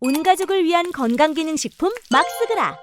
온 가족을 위한 건강기능식품 막스그라.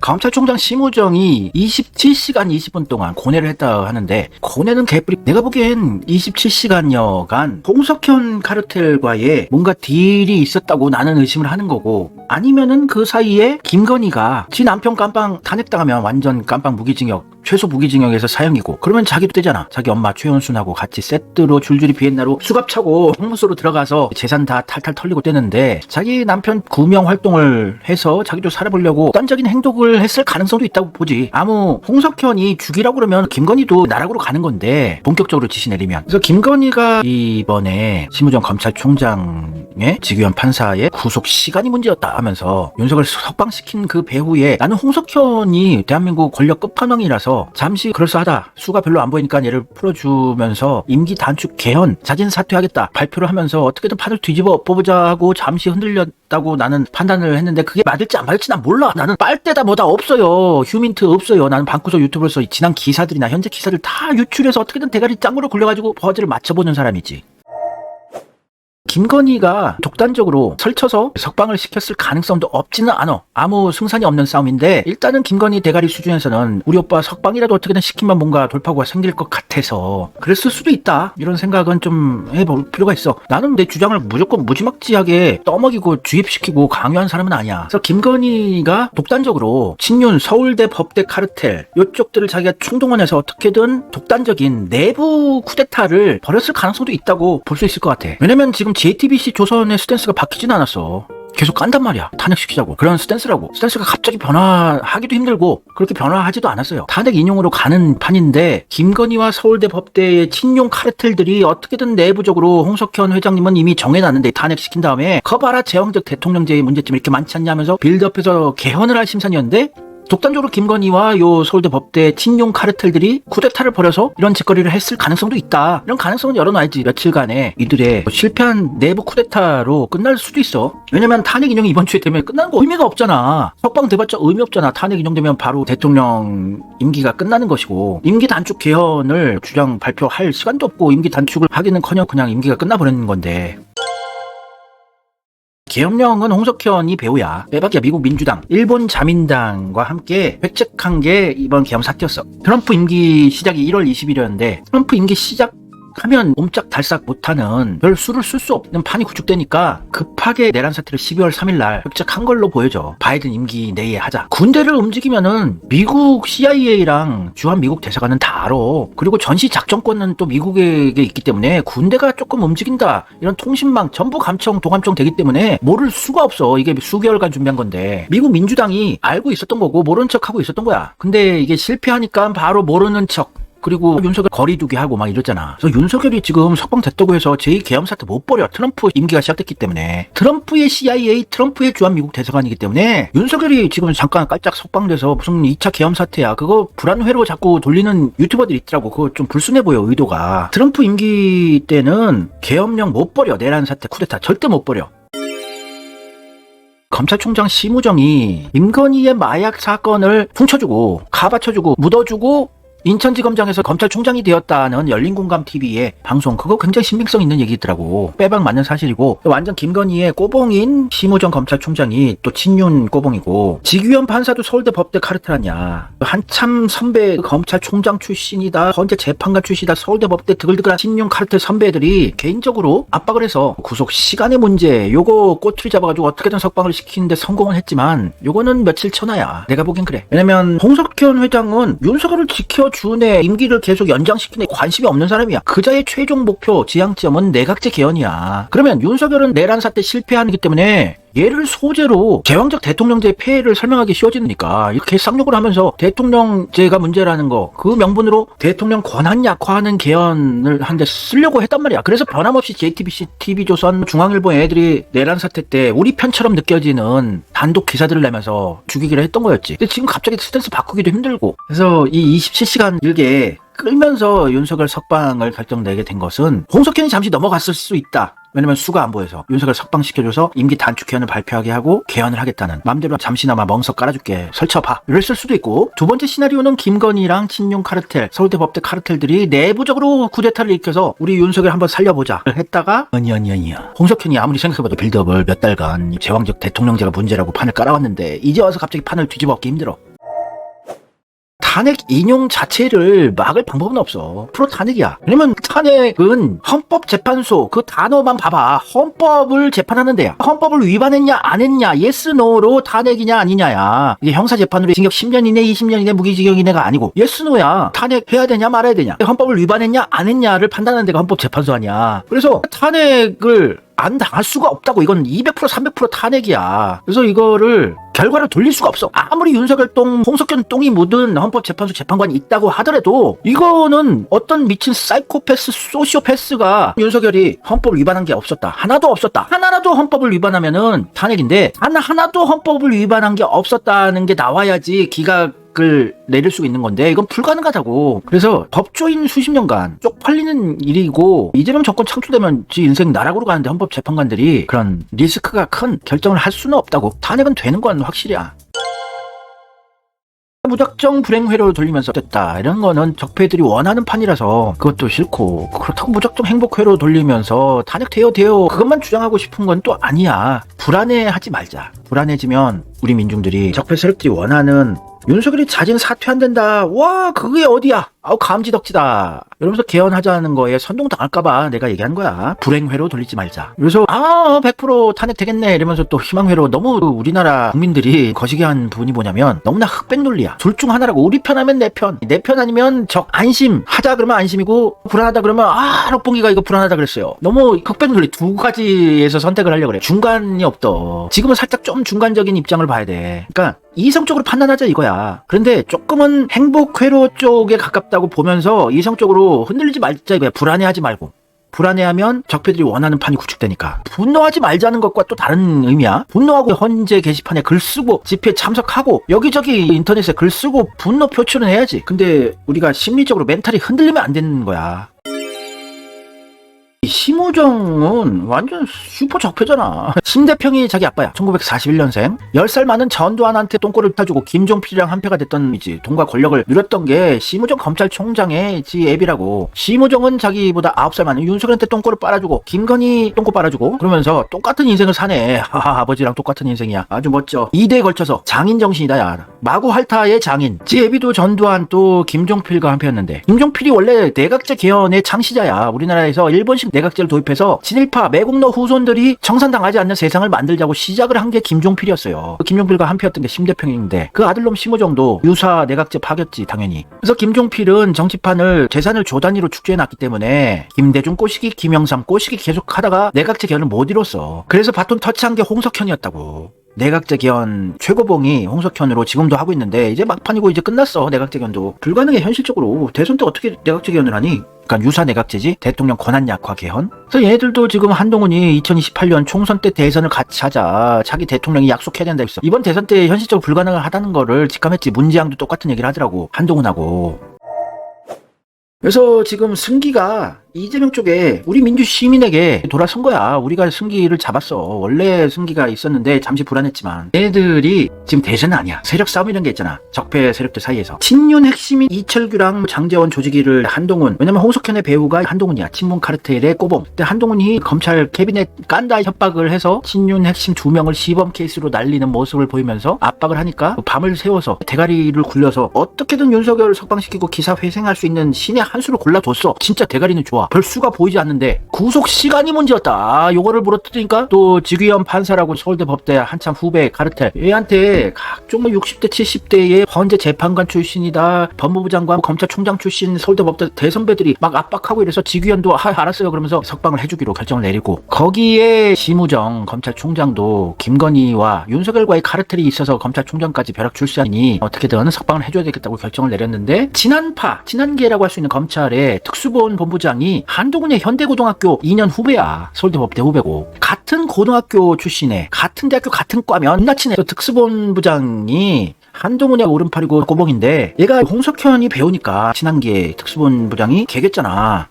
검찰총장 심우정이 27시간 20분 동안 고뇌를 했다 하는데 고뇌는 개뿔이 내가 보기엔 27시간여간 홍석현 카르텔과의 뭔가 딜이 있었다고 나는 의심을 하는 거고 아니면은 그 사이에 김건희가 지 남편 깜빵 탄핵당하면 완전 깜빵 무기징역 최소 무기징역에서 사형이고 그러면 자기도 되잖아. 자기 엄마 최현순하고 같이 세트로 줄줄이 비엔나로 수갑 차고 홍무소로 들어가서 재산 다 탈탈 털리고 떼는데 자기 남편 구명 활동을 해서 자기도 살아보려고 딴적인 행동을 했을 가능성도 있다고 보지. 아무 홍석현이 죽이라고 그러면 김건희도 나락으로 가는 건데 본격적으로 지시 내리면. 그래서 김건희가 이번에 심우정 검찰총장의 직위원 판사의 구속 시간이 문제였다 하면서 윤석을 석방시킨 그 배후에 나는 홍석현이 대한민국 권력 끝판왕이라서 잠시 그럴싸하다. 수가 별로 안 보이니까 얘를 풀어주면서 임기 단축 개헌 자진 사퇴하겠다 발표를 하면서 어떻게든 판을 뒤집어 뽑자 하고 잠시 흔들렸다고 나는 판단을 했는데 그게 맞을지 안 맞을지 난 몰라. 나는 빨대다 뭐다 없어요. 휴민트 없어요. 나는 방구석 유튜브로서 지난 기사들이나 현재 기사들 다 유출해서 어떻게든 대가리 짱으로 굴려가지고 버즈를 맞춰보는 사람이지 김건희가 독단적으로 설쳐서 석방을 시켰을 가능성도 없지는 않아. 아무 승산이 없는 싸움인데 일단은 김건희 대가리 수준에서는 우리 오빠 석방이라도 어떻게든 시키면 뭔가 돌파구가 생길 것 같아서 그랬을 수도 있다. 이런 생각은 좀 해볼 필요가 있어. 나는 내 주장을 무조건 무지막지하게 떠먹이고 주입시키고 강요한 사람은 아니야. 그래서 김건희가 독단적으로 친윤 서울대 법대 카르텔 요쪽들을 자기가 충동원해서 어떻게든 독단적인 내부 쿠데타를 벌였을 가능성도 있다고 볼 수 있을 것 같아. 왜냐면 지금 JTBC 조선의 스탠스가 바뀌진 않았어. 계속 깐단 말이야. 탄핵시키자고. 그런 스탠스라고. 스탠스가 갑자기 변화하기도 힘들고, 그렇게 변화하지도 않았어요. 탄핵 인용으로 가는 판인데, 김건희와 서울대 법대의 친용 카르텔들이 어떻게든 내부적으로 홍석현 회장님은 이미 정해놨는데, 탄핵시킨 다음에, 커봐라, 제왕적 대통령제의 문제점이 이렇게 많지 않냐 면서 빌드업해서 개헌을 할 심산이었는데, 독단적으로 김건희와 요 서울대 법대 친용 카르텔들이 쿠데타를 벌여서 이런 짓거리를 했을 가능성도 있다. 이런 가능성은 열어놔야지. 며칠간에 이들의 실패한 내부 쿠데타로 끝날 수도 있어. 왜냐면 탄핵 인용이 이번 주에 되면 끝나는 거 의미가 없잖아. 석방 돼봤자 의미 없잖아. 탄핵 인용되면 바로 대통령 임기가 끝나는 것이고 임기 단축 개헌을 주장 발표할 시간도 없고 임기 단축을 하기는커녕 그냥 임기가 끝나버리는 건데 계엄령은 홍석현이 배우야. 빼박이야 미국 민주당, 일본 자민당과 함께 획책한 게 이번 계엄 사태였어. 트럼프 임기 시작이 1월 20일이었는데 트럼프 임기 시작 하면 옴짝달싹 못하는 별 수를 쓸 수 없는 판이 구축되니까 급하게 내란 사태를 12월 3일 날 획책한 걸로 보여져. 바이든 임기 내에 하자. 군대를 움직이면은 미국 CIA랑 주한 미국 대사관은 다 알아. 그리고 전시 작전권은 또 미국에게 있기 때문에 군대가 조금 움직인다. 이런 통신망 전부 감청 도감청 되기 때문에 모를 수가 없어. 이게 수개월간 준비한 건데 미국 민주당이 알고 있었던 거고 모르는 척하고 있었던 거야. 근데 이게 실패하니까 바로 모르는 척 그리고 윤석열 거리두기 하고 막 이러잖아. 그래서 윤석열이 지금 석방됐다고 해서 제2계엄 사태 못 버려. 트럼프 임기가 시작됐기 때문에. 트럼프의 CIA, 트럼프의 주한미국 대사관이기 때문에 윤석열이 지금 잠깐 깔짝 석방돼서 무슨 2차 계엄 사태야. 그거 불안회로 자꾸 돌리는 유튜버들 있더라고. 그거 좀 불순해 보여, 의도가. 트럼프 임기 때는 계엄령 못 버려. 내란 사태, 쿠데타 절대 못 버려. 검찰총장 심우정이 임건희의 마약 사건을 훔쳐주고 가바쳐주고 묻어주고 인천지검장에서 검찰총장이 되었다는 열린공감TV의 방송 그거 굉장히 신빙성 있는 얘기더라고. 빼박 맞는 사실이고. 완전 김건희의 꼬봉인 심우정 검찰총장이 또 친윤 꼬봉이고. 직위원 판사도 서울대 법대 카르텔 아니야 한참 선배 검찰총장 출신이다 현재 재판관 출신이다 서울대 법대 드글드글한 친윤 카르텔 선배들이 개인적으로 압박을 해서 구속 시간의 문제 요거 꼬투리 잡아가지고 어떻게든 석방을 시키는데 성공을 했지만 요거는 며칠 천하야. 내가 보기엔 그래. 왜냐면 홍석현 회장은 윤석열을 지켜 준의 임기를 계속 연장시키는 데 관심이 없는 사람이야. 그자의 최종 목표 지향점은 내각제 개헌이야. 그러면 윤석열은 내란 사태 실패하기 때문에 얘를 소재로 제왕적 대통령제의 폐해를 설명하기 쉬워지니까 이렇게 쌍욕을 하면서 대통령제가 문제라는 거 그 명분으로 대통령 권한 약화하는 개헌을 한데 쓰려고 했단 말이야. 그래서 변함없이 JTBC, TV조선, 중앙일보 애들이 내란 사태 때 우리 편처럼 느껴지는 단독 기사들을 내면서 죽이기로 했던 거였지. 근데 지금 갑자기 스탠스 바꾸기도 힘들고 그래서 이 27시간 일개 끌면서 윤석열 석방을 결정내게 된 것은 홍석현이 잠시 넘어갔을 수 있다. 왜냐면 수가 안 보여서. 윤석열 석방시켜줘서 임기 단축 개헌을 발표하게 하고 개헌을 하겠다는 맘대로 잠시나마 멍석 깔아줄게. 설쳐봐. 이랬을 수도 있고 두 번째 시나리오는 김건희랑 친윤 카르텔 서울대 법대 카르텔들이 내부적으로 쿠데타를 일으켜서 우리 윤석열 한번 살려보자 했다가 아니아니아니야 홍석현이 아무리 생각해봐도 빌드업을 몇 달간 제왕적 대통령제가 문제라고 판을 깔아왔는데 이제 와서 갑자기 판을 뒤집어 엎기 힘들어 탄핵 인용 자체를 막을 방법은 없어. 프로 탄핵이야. 왜냐면 탄핵은 헌법재판소 그 단어만 봐봐. 헌법을 재판하는 데야. 헌법을 위반했냐 안 했냐 예스 노로 탄핵이냐 아니냐야. 이게 형사재판으로 징역 10년 이내 20년 이내 무기징역 이내가 아니고 예스 노야. 탄핵해야 되냐 말아야 되냐. 헌법을 위반했냐 안 했냐를 판단하는 데가 헌법재판소 아니야. 그래서 탄핵을 안 당할 수가 없다고 이건 200% 300% 탄핵이야. 그래서 이거를 결과를 돌릴 수가 없어. 아무리 윤석열 똥, 홍석현 똥이 묻은 헌법재판소 재판관이 있다고 하더라도 이거는 어떤 미친 사이코패스, 소시오패스가 윤석열이 헌법을 위반한 게 없었다. 하나도 없었다. 하나라도 헌법을 위반하면은 탄핵인데 단 하나도 헌법을 위반한 게 없었다는 게 나와야지 기각 을 내릴 수 있는 건데 이건 불가능하다고. 그래서 법조인 수십 년간 쪽팔리는 일이고 이재명 정권 창출되면 지 인생 나락으로 가는데 헌법재판관들이 그런 리스크가 큰 결정을 할 수는 없다고. 탄핵은 되는 건 확실이야 무작정 불행회로 돌리면서 됐다. 이런 거는 적폐들이 원하는 판이라서 그것도 싫고 그렇다고 무작정 행복회로 돌리면서 탄핵 돼요 돼요. 그것만 주장하고 싶은 건 또 아니야. 불안해하지 말자. 불안해지면 우리 민중들이 적폐 세력들이 원하는 윤석열이 자진 사퇴한댄다. 와, 그게 어디야? 아우, 감지덕지다. 이러면서 개헌하자는 거에 선동당할까봐 내가 얘기한 거야. 불행회로 돌리지 말자. 그래서, 아, 100% 탄핵 되겠네. 이러면서 또 희망회로 너무 우리나라 국민들이 거시기 한 부분이 뭐냐면 너무나 흑백 논리야. 둘 중 하나라고. 우리 편 하면 내 편. 내 편 아니면 적, 안심. 하자 그러면 안심이고, 불안하다 그러면, 아, 록봉기가 이거 불안하다 그랬어요. 너무 흑백 논리 두 가지에서 선택을 하려고 그래. 중간이 없더. 지금은 살짝 좀 중간적인 입장을 봐야 돼. 그러니까, 이성적으로 판단하자 이거야. 그런데 조금은 행복회로 쪽에 가깝다고 보면서 이성적으로 흔들리지 말자 이거야. 불안해하지 말고. 불안해하면 적폐들이 원하는 판이 구축되니까 분노하지 말자는 것과 또 다른 의미야 분노하고 헌재 게시판에 글 쓰고 집회에 참석하고 여기저기 인터넷에 글 쓰고 분노 표출은 해야지 근데 우리가 심리적으로 멘탈이 흔들리면 안 되는 거야 이 심우정은 완전 슈퍼 적폐잖아. 심대평이 자기 아빠야. 1941년생. 10살 많은 전두환한테 똥꼬를 타주고 김종필이랑 한패가 됐던 이지 돈과 권력을 누렸던 게 심우정 검찰총장의 지 애비라고. 심우정은 자기보다 9살 많은 윤석열한테 똥꼬를 빨아주고 김건희 똥꼬 빨아주고 그러면서 똑같은 인생을 사네. 아버지랑 똑같은 인생이야. 아주 멋져. 2대에 걸쳐서 장인 정신이다 야. 마구 할타의 장인. 지 애비도 전두환 또 김종필과 한패였는데 김종필이 원래 내각제 개헌의 창시자야. 우리나라에서 일본식 내각제를 도입해서 친일파 매국노 후손들이 청산당하지 않는 세상을 만들자고 시작을 한 게 김종필이었어요. 그 김종필과 한패였던 게 심대평인데 그 아들놈 심우정도 유사 내각제 파겼지 당연히. 그래서 김종필은 정치판을 재산을 조 단위로 축제해놨기 때문에 김대중 꼬시기 김영삼 꼬시기 계속 하다가 내각제 개헌을 못 이뤘어. 그래서 바톤 터치한 게 홍석현이었다고. 내각제 개헌 최고봉이 홍석현으로 지금도 하고 있는데 이제 막판이고 이제 끝났어 내각제 개헌도. 불가능해 현실적으로. 대선 때 어떻게 내각제 개헌을 하니? 그러니까 유사 내각제지? 대통령 권한 약화 개헌? 그래서 얘들도 지금 한동훈이 2028년 총선 때 대선을 같이 하자. 자기 대통령이 약속해야 된다 했어. 이번 대선 때 현실적으로 불가능하다는 거를 직감했지. 문재양도 똑같은 얘기를 하더라고 한동훈하고 그래서 지금 승기가 이재명 쪽에 우리 민주 시민에게 돌아선 거야. 우리가 승기를 잡았어. 원래 승기가 있었는데 잠시 불안했지만 얘들이 지금 대세는 아니야. 세력 싸움 이런 게 있잖아. 적폐 세력들 사이에서. 친윤 핵심인 이철규랑 장재원 조직위를 한동훈. 왜냐면 홍석현의 배우가 한동훈이야. 친문 카르텔의 꼬봉. 근데 한동훈이 검찰 캐비넷 깐다 협박을 해서 친윤 핵심 두 명을 시범 케이스로 날리는 모습을 보이면서 압박을 하니까 밤을 새워서 대가리를 굴려서 어떻게든 윤석열을 석방시키고 기사 회생할 수 있는 신의 한 수를 골라뒀어. 진짜 대가리는 좋아. 별 수가 보이지 않는데 구속 시간이 문제였다. 아, 요거를 물어뜯으니까 또 직위원 판사라고 서울대 법대 한참 후배 카르텔 얘한테 각종 뭐 60대 70대의 헌재 재판관 출신이다. 법무부 장관 검찰총장 출신 서울대 법대 대선배들이 막 압박하고 이래서 직위원도 아, 알았어요 그러면서 석방을 해주기로 결정을 내리고 거기에 심우정 검찰총장도 김건희와 윤석열과의 카르텔이 있어서 검찰총장까지 벼락 출시하니 어떻게든 석방을 해줘야 되겠다고 결정을 내렸는데 지난파 지난계라고 할 수 있는 검 찰의 특수보훈 본부장이 한동훈의 현대고등학교 2년 후배야. 서울대 법대 후배고. 같은 고등학교 출신에 같은 대학교 같은 과면 나치네 특수본 부장이 한동훈의 오른팔이고 꼬봉인데 얘가 홍석현이 배우니까 친한계 특수본 부장이 개겼잖아.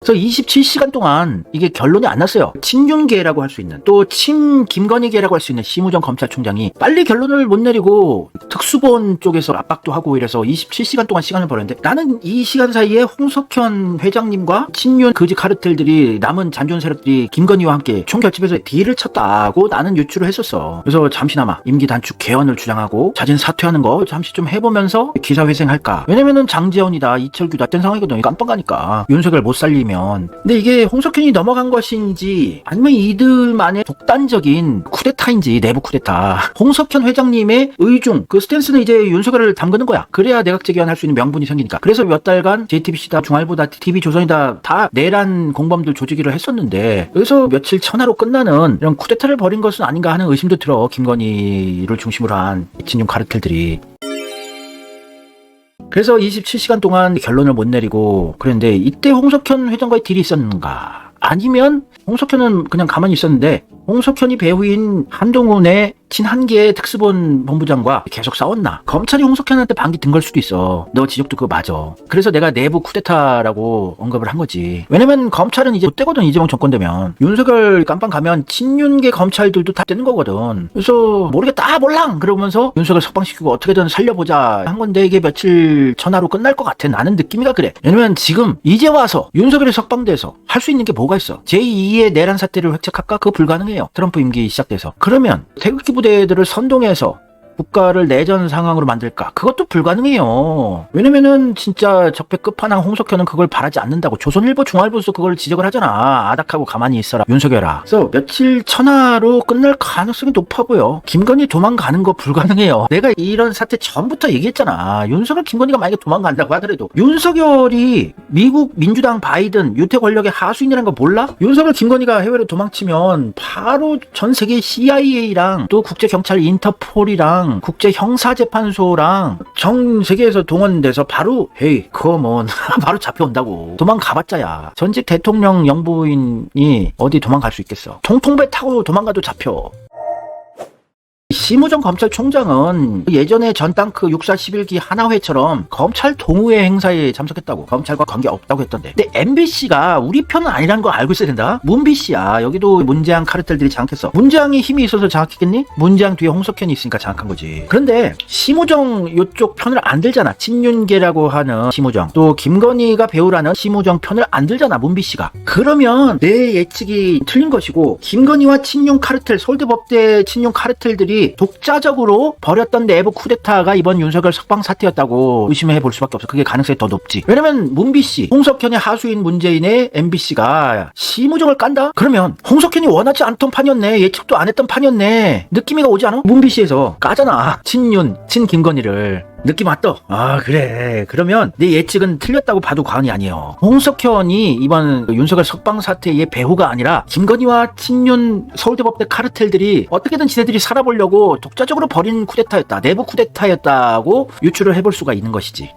그래서 27시간 동안 이게 결론이 안 났어요. 친윤계라고 할 수 있는 또 친 김건희계라고 할 수 있는 심우정 검찰총장이 빨리 결론을 못 내리고 특수본 쪽에서 압박도 하고 이래서 27시간 동안 시간을 벌었는데 나는 이 시간 사이에 홍석현 회장님과 친윤 거지 카르텔들이 남은 잔존 세력들이 김건희와 함께 총결집에서 딜을 쳤다고 나는 유추를 했었어. 그래서 잠시나마 임기 단축 개헌을 주장하고 자진 사퇴하는 거 잠시 좀 해보면서 기사회생할까. 왜냐면은 장재원이다 이철규다 된 상황이거든. 깜빡하니까 윤석열 못 살 리면. 근데 이게 홍석현이 넘어간 것인지 아니면 이들만의 독단적인 쿠데타인지 내부 쿠데타. 홍석현 회장님의 의중 그 스탠스는 이제 윤석열을 담그는 거야. 그래야 내각제 개헌할 수 있는 명분이 생기니까. 그래서 몇 달간 JTBC다 중알보다 TV조선이다 다 내란 공범들 조직이를 했었는데 여기서 며칠 천하로 끝나는 이런 쿠데타를 벌인 것은 아닌가 하는 의심도 들어. 김건희를 중심으로 한 진용 카르텔들이. 그래서 27시간 동안 결론을 못 내리고 그랬는데 이때 홍석현 회장과의 딜이 있었는가? 아니면 홍석현은 그냥 가만히 있었는데 홍석현이 배우인 한동훈의 친한계 특수본 본부장과 계속 싸웠나? 검찰이 홍석현한테 반기 든 걸 수도 있어. 너 지적도 그거 맞아. 그래서 내가 내부 쿠데타라고 언급을 한 거지. 왜냐면 검찰은 이제 때거든 이재명 정권 되면 윤석열 깜빵 가면 친윤계 검찰들도 다 되는 거거든. 그래서 모르겠다 아, 몰랑 그러면서 윤석열 석방시키고 어떻게든 살려보자 한 건데 이게 며칠 전화로 끝날 것 같아. 나는 느낌이가 그래. 왜냐면 지금 이제 와서 윤석열이 석방돼서 할 수 있는 게 뭐가 있어? 제2의 내란 사태를 획책할까? 그거 불가능해 요. 트럼프 임기 시작돼서. 그러면 태극기 부대들을 선동해서 국가를 내전 상황으로 만들까? 그것도 불가능해요. 왜냐면은 진짜 적폐 끝판왕 홍석현은 그걸 바라지 않는다고 조선일보 중앙일보에서 그걸 지적을 하잖아. 아닥하고 가만히 있어라. 윤석열아. 그래서 며칠 천하로 끝날 가능성이 높아 보여. 김건희 도망가는 거 불가능해요. 내가 이런 사태 전부터 얘기했잖아. 윤석열 김건희가 만약에 도망간다고 하더라도 윤석열이 미국 민주당 바이든 유태 권력의 하수인이라는 거 몰라? 윤석열 김건희가 해외로 도망치면 바로 전 세계 CIA랑 또 국제 경찰 인터폴이랑 국제 형사재판소랑 전 세계에서 동원돼서 바로 헤이 그거 바로 잡혀온다고. 도망가봤자야. 전직 대통령 영부인이 어디 도망갈 수 있겠어. 통통배 타고 도망가도 잡혀 심우정 검찰총장은 예전에 전당크 육사 11기 하나회처럼 검찰 동호회 행사에 참석했다고 검찰과 관계 없다고 했던데. 근데 MBC가 우리 편은 아니라는 걸 알고 있어야 된다. 문BC야. 여기도 문재양 카르텔들이 장악했어. 문재양이 힘이 있어서 장악했겠니? 문재양 뒤에 홍석현이 있으니까 장악한 거지. 그런데 심우정 요쪽 편을 안 들잖아. 친윤계라고 하는 심우정. 또 김건희가 배우라는 심우정 편을 안 들잖아 문BC가. 그러면 내 예측이 틀린 것이고 김건희와 친윤 카르텔 서울대 법대 친윤 카르텔들이 독자적으로 벌였던 내부 쿠데타가 이번 윤석열 석방 사태였다고 의심해 볼 수밖에 없어. 그게 가능성이 더 높지. 왜냐면 문비 씨, 홍석현의 하수인 문재인의 MBC가 심우정을 깐다? 그러면 홍석현이 원하지 않던 판이었네. 예측도 안 했던 판이었네. 느낌이가 오지 않아? 문비 씨에서 까잖아. 친윤, 친 김건희를. 느낌 왔다. 아 그래. 그러면 내 예측은 틀렸다고 봐도 과언이 아니에요. 홍석현이 이번 윤석열 석방 사태의 배후가 아니라 김건희와 친윤 서울대법대 카르텔들이 어떻게든 지네들이 살아보려고 독자적으로 벌인 쿠데타였다. 내부 쿠데타였다고 유추를 해볼 수가 있는 것이지.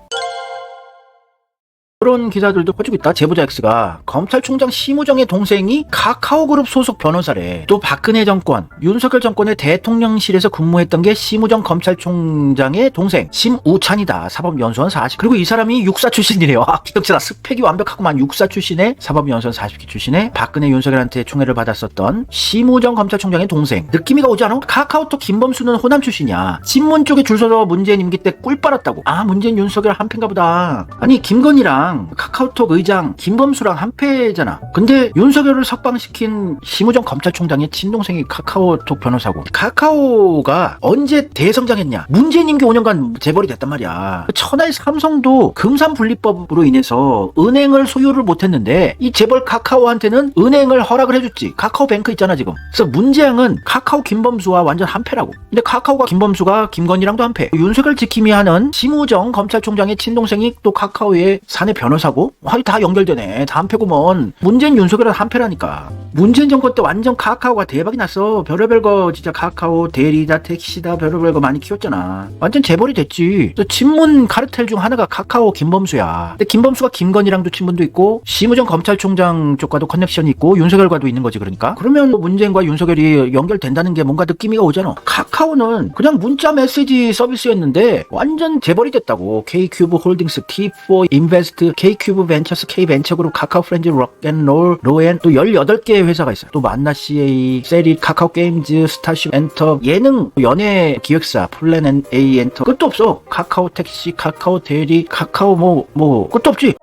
그런 기사들도 퍼지고 있다. 제보자 X가 검찰총장 심우정의 동생이 카카오그룹 소속 변호사래. 또 박근혜 정권, 윤석열 정권의 대통령실에서 근무했던 게 심우정 검찰총장의 동생 심우찬이다. 사법연수원 40. 그리고 이 사람이 육사 출신이래요. 아, 기억자다. 스펙이 완벽하고만 육사 출신의 사법연수원 40기 출신의 박근혜 윤석열한테 총애를 받았었던 심우정 검찰총장의 동생. 느낌이가 오지 않아? 카카오톡 김범수는 호남 출신이야. 신문 쪽에 줄 서서 문재인 임기 때 꿀 빨았다고. 아 문재인 윤석열 한패인가 보다. 아니 김건희랑 카카오톡 의장 김범수랑 한패잖아. 근데 윤석열을 석방시킨 심우정 검찰총장의 친동생이 카카오톡 변호사고 카카오가 언제 대성장했냐? 문재인 임기 5년간 재벌이 됐단 말이야. 천하의 삼성도 금산 분리법으로 인해서 은행을 소유를 못했는데 이 재벌 카카오한테는 은행을 허락을 해줬지. 카카오뱅크 있잖아 지금. 그래서 문재양은 카카오 김범수와 완전 한패라고. 근데 카카오가 김범수가 김건희랑도 한패. 윤석열 지킴이 하는 심우정 검찰총장의 친동생이 또 카카오의 사내 변호사고 아니 다 연결되네. 다 한패구먼 문재인 윤석열은 한패라니까. 문재인 정권 때 완전 카카오가 대박이 났어. 별의별 거 진짜 카카오 대리다 택시다. 별의별 거 많이 키웠잖아. 완전 재벌이 됐지. 그래서 친문 카르텔 중 하나가 카카오 김범수야. 근데 김범수가 김건희랑도 친분도 있고 심우정 검찰총장 쪽과도 커넥션이 있고 윤석열과도 있는 거지 그러니까. 그러면 뭐 문재인과 윤석열이 연결된다는 게 뭔가 느낌이가 오잖아. 카카오는 그냥 문자 메시지 서비스였는데 완전 재벌이 됐다고. K큐브 홀딩스, T4 인베스트, K큐브 벤처스, K벤처그룹, 카카오 프렌즈, 록앤롤, 로엔 또 18개의 회사가 있어요. 또 만나 CA, 세리, 카카오 게임즈, 스타쉽 엔터, 예능, 연예 기획사, 플랜 앤 A 엔터 끝도 없어. 카카오 택시, 카카오 대리, 카카오 뭐 뭐 끝도 없지.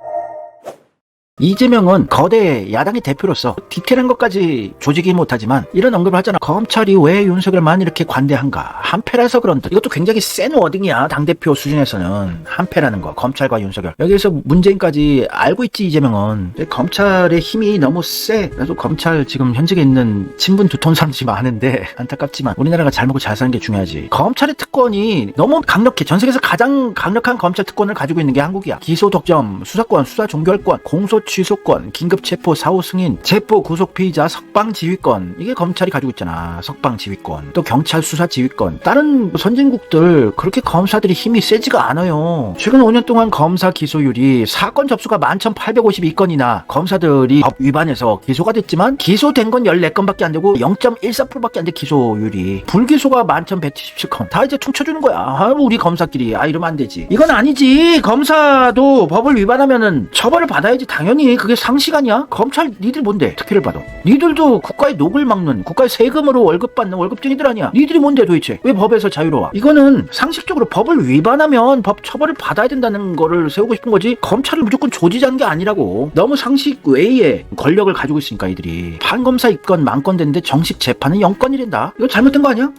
이재명은 거대 야당의 대표로서 디테일한 것까지 조직이 못하지만 이런 언급을 하잖아. 검찰이 왜 윤석열만 이렇게 관대한가? 한패라서 그런다. 이것도 굉장히 센 워딩이야. 당대표 수준에서는. 한패라는 거. 검찰과 윤석열. 여기에서 문재인까지 알고 있지, 이재명은. 검찰의 힘이 너무 세. 그래도 검찰 지금 현직에 있는 친분 두터운 사람들이 많은데 안타깝지만 우리나라가 잘 먹고 잘 사는 게 중요하지. 검찰의 특권이 너무 강력해. 전 세계에서 가장 강력한 검찰 특권을 가지고 있는 게 한국이야. 기소 독점, 수사권, 수사 종결권, 공소 취소권, 긴급 체포, 사후 승인, 체포 구속 피의자, 석방 지휘권. 이게 검찰이 가지고 있잖아. 석방 지휘권. 또 경찰 수사 지휘권. 다른 선진국들 그렇게 검사들이 힘이 세지가 않아요. 최근 5년 동안 검사 기소율이 사건 접수가 11,852건이나 검사들이 법 위반해서 기소가 됐지만 기소된 건 14건밖에 안 되고 0.14%밖에 안 돼 기소율이. 불기소가 11,177건. 다 이제 퉁쳐주는 거야. 아, 우리 검사끼리. 아, 이러면 안 되지. 이건 아니지. 검사도 법을 위반하면은 처벌을 받아야지. 당연히 그게 상식 아니야? 검찰 니들 뭔데? 특혜를 받아. 니들도 국가의 녹을 막는 국가의 세금으로 월급 받는 월급쟁이들 아니야. 니들이 뭔데 도대체? 왜 법에서 자유로워? 이거는 상식적으로 법을 위반하면 법 처벌을 받아야 된다는 거를 세우고 싶은 거지. 검찰을 무조건 조지자는 게 아니라고. 너무 상식 외의 권력을 가지고 있으니까 이들이 판검사 입건 만건 됐는데 정식 재판은 0건이란다. 이거 잘못된 거 아니야?